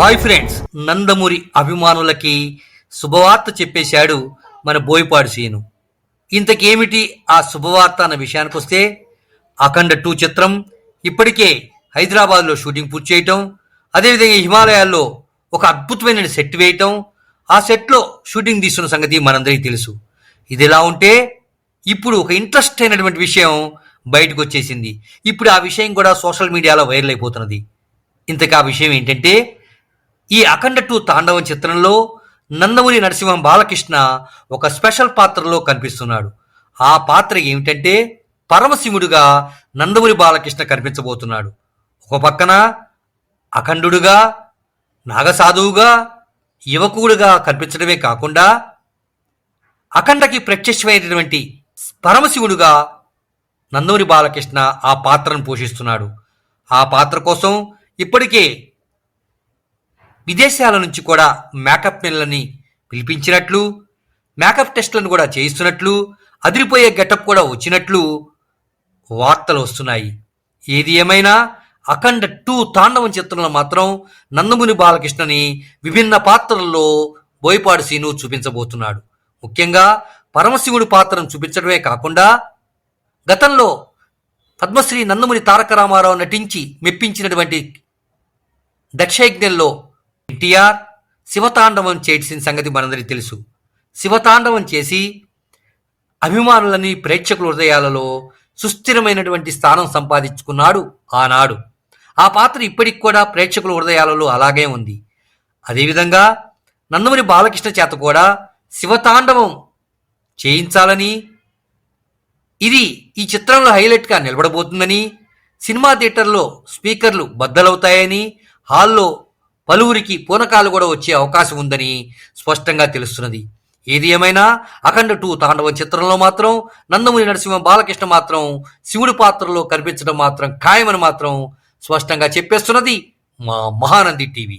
Hi friends Nandamuri అభిమానులకి శుభవార్త చెప్పేశాడు మన బోయపాడు సీను. ఇంతకేమిటి ఆ శుభవార్త అన్న విషయానికి వస్తే అఖండ టూ చిత్రం ఇప్పటికే హైదరాబాద్లో షూటింగ్ పూర్తి చేయటం అదేవిధంగా హిమాలయాల్లో ఒక అద్భుతమైన సెట్ వేయటం ఆ సెట్లో షూటింగ్ తీస్తున్న సంగతి మనందరికీ తెలుసు. ఇది ఎలా ఉంటే ఇప్పుడు ఒక ఇంట్రెస్ట్ అయినటువంటి విషయం బయటకు వచ్చేసింది ఇప్పుడు ఆ విషయం కూడా సోషల్ మీడియాలో వైరల్ అయిపోతున్నది. ఇంతకు ఆ విషయం ఏంటంటే ఈ అఖండ టూ తాండవం చిత్రంలో నందమూరి నరసింహం బాలకృష్ణ ఒక స్పెషల్ పాత్రలో కనిపిస్తున్నాడు. ఆ పాత్ర ఏమిటంటే పరమశివుడుగా నందమూరి బాలకృష్ణ కనిపించబోతున్నాడు. ఒక పక్కన అఖండుడుగా నాగసాధువుగా యువకుడుగా కనిపించడమే కాకుండా అఖండకి ప్రత్యక్షమైనటువంటి పరమశివుడుగా నందమూరి బాలకృష్ణ ఆ పాత్రను పోషిస్తున్నాడు. ఆ పాత్ర కోసం ఇప్పటికే విదేశాల నుంచి కూడా మేకప్ మెన్లని పిలిపించినట్లు మేకప్ టెస్టులను కూడా చేయిస్తున్నట్లు అదిరిపోయే గెటప్ కూడా వచ్చినట్లు వార్తలు వస్తున్నాయి. ఏది ఏమైనా అఖండ టూ తాండవం చిత్రంలో మాత్రం నందముని బాలకృష్ణని విభిన్న పాత్రల్లో బోయపాడు సీను చూపించబోతున్నాడు. ముఖ్యంగా పరమశివుడి పాత్రను చూపించడమే కాకుండా గతంలో పద్మశ్రీ నందమూరి తారక రామారావు నటించి మెప్పించినటువంటి దక్షయజ్ఞంలో ఎన్టీఆర్ శివతాండవం చేసిన సంగతి మనందరికీ తెలుసు. శివతాండవం చేసి అభిమానులని ప్రేక్షకుల హృదయాలలో సుస్థిరమైనటువంటి స్థానం సంపాదించుకున్నాడు ఆనాడు. ఆ పాత్ర ఇప్పటికి కూడా ప్రేక్షకుల హృదయాలలో అలాగే ఉంది. అదేవిధంగా నందమూరి బాలకృష్ణ చేత కూడా శివతాండవం చేయించాలని ఇది ఈ చిత్రంలో హైలైట్గా నిలబడబోతుందని సినిమా థియేటర్లో స్పీకర్లు బద్దలవుతాయని హాల్లో పలువురికి పూనకాలు కూడా వచ్చే అవకాశం ఉందని స్పష్టంగా తెలుస్తున్నది. ఏది ఏమైనా అఖండ టూ తాండవం చిత్రంలో మాత్రం నందమూరి నరసింహ బాలకృష్ణ మాత్రం శివుడి పాత్రలో కనిపించడం మాత్రం ఖాయమని మాత్రం స్పష్టంగా చెప్పేస్తున్నది మా మహానంది టీవీ.